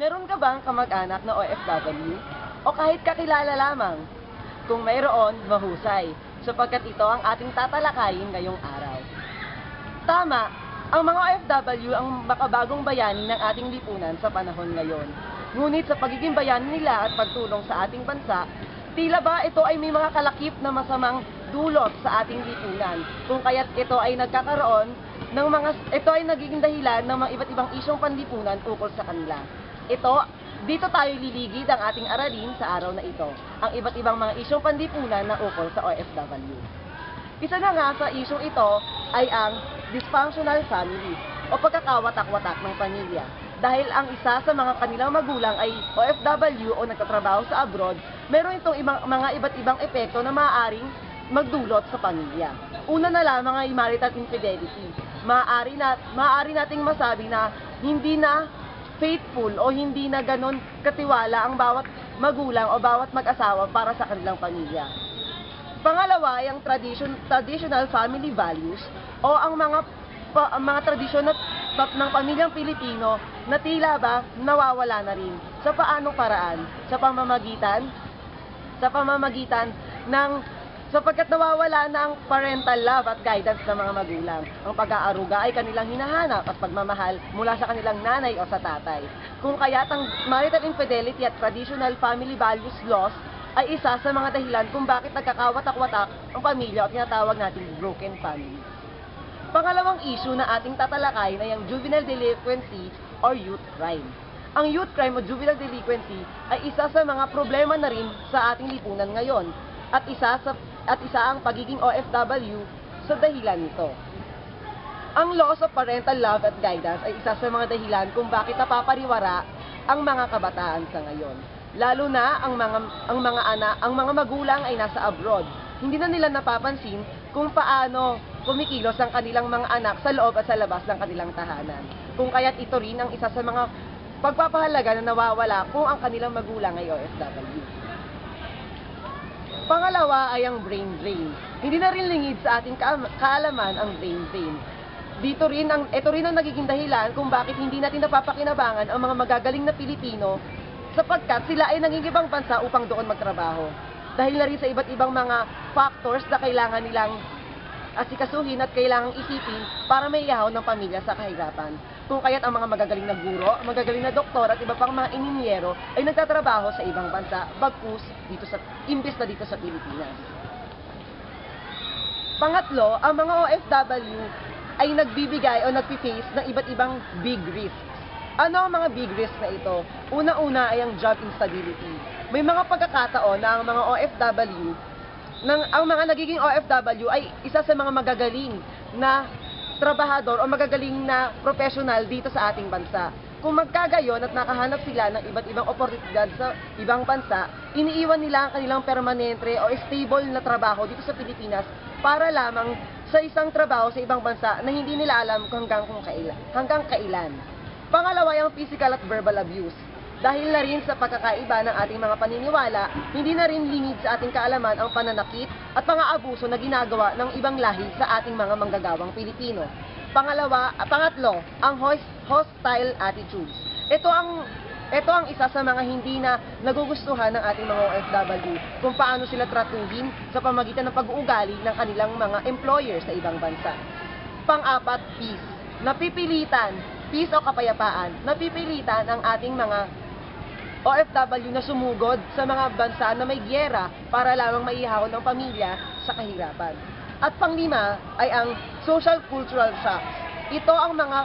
Meron ka bang kamag-anak na OFW? O kahit kakilala lamang? Kung mayroon, mahusay, sapagkat ito ang ating tatalakayin ngayong araw. Tama, ang mga OFW ang makabagong bayani ng ating lipunan sa panahon ngayon. Ngunit sa pagiging bayani nila at pagtulong sa ating bansa, tila ba ito ay may mga kalakip na masamang dulot sa ating lipunan, kung kaya't ito ay nagkakaroon ng mga ito ay nagiging dahilan ng mga iba't ibang isyong panlipunan ukol sa kanila. Ito, dito tayo liligid ang ating aralin sa araw na ito, ang iba't ibang mga isyong panlipunan na ukol sa OFW. Isa na nga sa isyong ito ay ang dysfunctional family o pagkakawatak-watak ng pamilya. Dahil ang isa sa mga kanilang magulang ay OFW o nagtatrabaho sa abroad, meron itong ibang, mga iba't ibang epekto na maaaring magdulot sa pamilya. Una na lamang ay marital infidelity. Maaari, na, maaari nating masabi na hindi na faithful o hindi na ganon katiwala ang bawat magulang o bawat mag-asawa para sa kanilang pamilya. Pangalawa ay ang tradition, traditional family values o ang mga pa, ang mga tradisyon na, pa- ng pamilyang Pilipino na tila ba nawawala na rin. Sa paanong paraan? Sa pamamagitan sa pamamagitan ng sapagkat nawawala na ang parental love at guidance ng mga magulang. Ang pag-aaruga ay kanilang hinahanap at pagmamahal mula sa kanilang nanay o sa tatay. Kung kaya't ang marital infidelity at traditional family values loss ay isa sa mga dahilan kung bakit nagkakawatak-watak ang pamilya at tinatawag nating broken family. Pangalawang issue na ating tatalakayin ay ang juvenile delinquency or youth crime. Ang youth crime o juvenile delinquency ay isa sa mga problema na rin sa ating lipunan ngayon at isa sa at isa ang pagiging OFW sa dahilan nito. Ang loss of parental love at guidance ay isa sa mga dahilan kung bakit napapariwara ang mga kabataan sa ngayon. Lalo na ang mga ang mga anak, ang mga magulang ay nasa abroad. Hindi na nila napapansin kung paano kumikilos ang kanilang mga anak sa loob at sa labas ng kanilang tahanan. Kung kaya't ito rin ang isa sa mga pagpapahalaga na nawawala kung ang kanilang magulang ay OFW. Pangalawa ay ang brain drain. Hindi na rin lingid sa ating kaalaman ang brain drain. Dito rin ang ito rin ang nagiging dahilan kung bakit hindi natin napapakinabangan ang mga magagaling na Pilipino sapagkat sila ay nangingibang bansa upang doon magtrabaho. Dahil na rin sa iba't ibang mga factors na kailangan nilang asikasuhin at kailangang isipin para may ihaw ng pamilya sa kahirapan. Kung kaya't ang mga magagaling na guro, magagaling na doktor at iba pang mga ininyero ay nagtatrabaho sa ibang bansa, bagkus dito sa imbes na dito sa Pilipinas. Pangatlo, ang mga OFW ay nagbibigay o nagpi-face ng iba't ibang big risks. Ano ang mga big risks na ito? Una-una ay ang job instability. May mga pagkakataon na ang mga OFW ng ang mga nagiging OFW ay isa sa mga magagaling na trabahador o magagaling na professional dito sa ating bansa. Kung magkagayon at nakahanap sila ng iba't ibang oportunidad sa ibang bansa, iniiwan nila ang kanilang permanente o stable na trabaho dito sa Pilipinas para lamang sa isang trabaho sa ibang bansa na hindi nila alam hanggang kung kailan, hanggang kailan. Pangalawa ay ang physical at verbal abuse. Dahil na rin sa pagkakaiba ng ating mga paniniwala, hindi na rin lingid sa ating kaalaman ang pananakit at pang-aabuso na ginagawa ng ibang lahi sa ating mga manggagawang Pilipino. Pangalawa, pangatlo, ang hos- hostile attitudes. Ito ang ito ang isa sa mga hindi na nagugustuhan ng ating mga OFW kung paano sila tratuhin sa pamagitan ng pag-uugali ng kanilang mga employer sa ibang bansa. Pang-apat, peace. Napipilitan, peace o kapayapaan, napipilitan ang ating mga OFW na sumugod sa mga bansa na may gyera para lamang maihahon ng pamilya sa kahirapan. At panglima ay ang social cultural shocks. Ito ang mga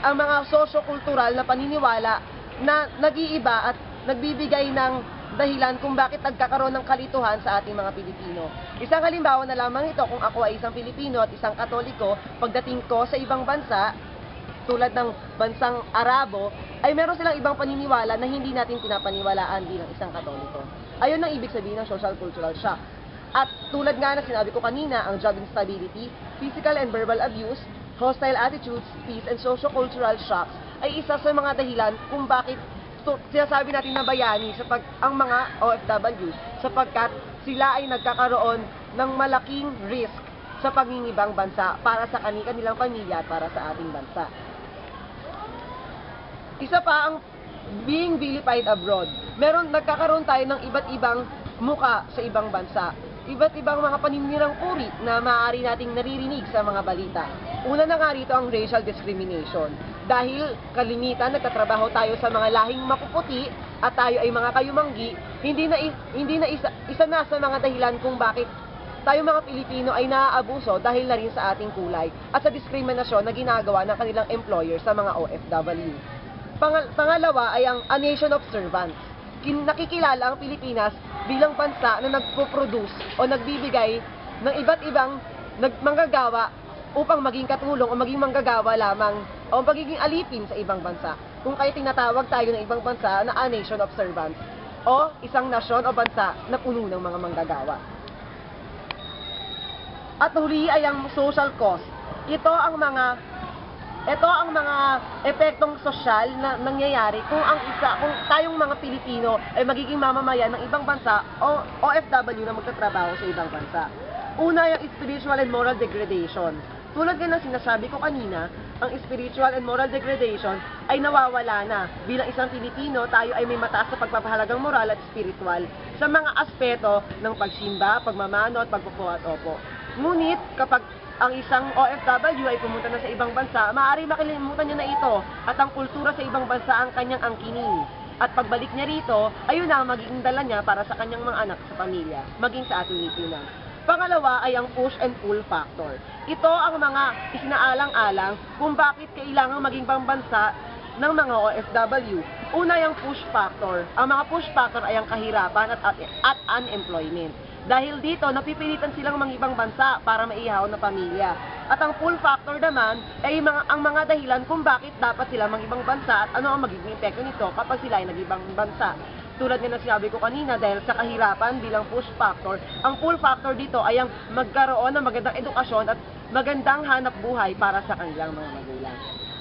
ang mga socio-kultural na paniniwala na nag-iiba at nagbibigay ng dahilan kung bakit nagkakaroon ng kalituhan sa ating mga Pilipino. Isang halimbawa na lamang ito kung ako ay isang Pilipino at isang Katoliko, pagdating ko sa ibang bansa, tulad ng bansang Arabo, ay meron silang ibang paniniwala na hindi natin pinapaniwalaan bilang isang Katoliko. Ayun ang ibig sabihin ng social cultural shock. At tulad nga na sinabi ko kanina, ang job instability, physical and verbal abuse, hostile attitudes, peace and socio-cultural shocks ay isa sa mga dahilan kung bakit to, sinasabi natin na bayani sa pag, ang mga OFW sapagkat sila ay nagkakaroon ng malaking risk sa pangingibang bansa para sa kani- kanilang pamilya at para sa ating bansa. Isa pa ang being vilified abroad. Meron, nagkakaroon tayo ng iba't ibang muka sa ibang bansa. Iba't ibang mga paninirang uri na maaari nating naririnig sa mga balita. Una na nga rito ang racial discrimination. Dahil kalimitan nagtatrabaho tayo sa mga lahing mapuputi at tayo ay mga kayumanggi, hindi na, hindi na isa, isa na sa mga dahilan kung bakit tayo mga Pilipino ay naaabuso dahil na rin sa ating kulay at sa diskriminasyon na ginagawa ng kanilang employer sa mga OFW. Pangal- pangalawa ay ang a nation of servants. Kin- nakikilala ang Pilipinas bilang bansa na nagpo-produce o nagbibigay ng iba't ibang nag- manggagawa upang maging katulong o maging manggagawa lamang o magiging alipin sa ibang bansa. Kung kaya tinatawag tayo ng ibang bansa na a nation of servants o isang nasyon o bansa na puno ng mga manggagawa. At huli ay ang social cost. Ito ang mga ito ang mga epektong sosyal na nangyayari kung ang isa, kung tayong mga Pilipino ay magiging mamamayan ng ibang bansa o OFW na magtatrabaho sa ibang bansa. Una, yung spiritual and moral degradation. Tulad nga ng sinasabi ko kanina, ang spiritual and moral degradation ay nawawala na. Bilang isang Pilipino, tayo ay may mataas na pagpapahalagang moral at spiritual sa mga aspeto ng pagsimba, pagmamano at pagpupuat opo. Ngunit kapag ang isang OFW ay pumunta na sa ibang bansa, maaari makalimutan niya na ito at ang kultura sa ibang bansa ang kanyang angkinin. At pagbalik niya rito, ayun na ang magiging dala niya para sa kanyang mga anak sa pamilya, maging sa ating lipunan. Pangalawa ay ang push and pull factor. Ito ang mga isinaalang-alang kung bakit kailangang maging pambansa ng mga OFW. Una yung push factor. Ang mga push factor ay ang kahirapan at, at, at unemployment. Dahil dito, napipilitan silang mga ibang bansa para maihaw na pamilya. At ang pull factor naman ay mga, ang mga dahilan kung bakit dapat sila mga ibang bansa at ano ang magiging epekto nito kapag sila ay nag-ibang bansa. Tulad nga na sinabi ko kanina, dahil sa kahirapan bilang push factor, ang pull factor dito ay ang magkaroon ng magandang edukasyon at magandang hanap buhay para sa kanilang mga magulang.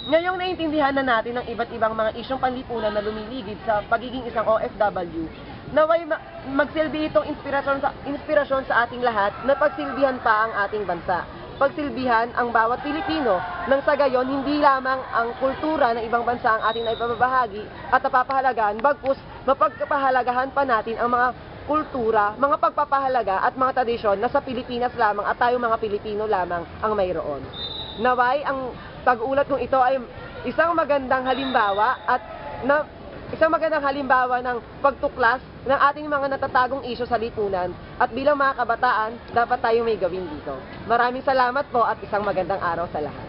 Ngayong naintindihan na natin ang iba't ibang mga isyong panlipunan na lumiligid sa pagiging isang OFW, naway ma- magsilbi itong inspirasyon sa, inspirasyon sa ating lahat na pagsilbihan pa ang ating bansa. Pagsilbihan ang bawat Pilipino nang sa gayon hindi lamang ang kultura ng ibang bansa ang ating naipabahagi at napapahalagaan, bagkus mapagpahalagahan pa natin ang mga kultura, mga pagpapahalaga at mga tradisyon na sa Pilipinas lamang at tayo mga Pilipino lamang ang mayroon. Naway, ang pag-ulat kong ito ay isang magandang halimbawa at na isang magandang halimbawa ng pagtuklas ng ating mga natatagong isyo sa lipunan at bilang mga kabataan, dapat tayong may gawin dito. Maraming salamat po at isang magandang araw sa lahat.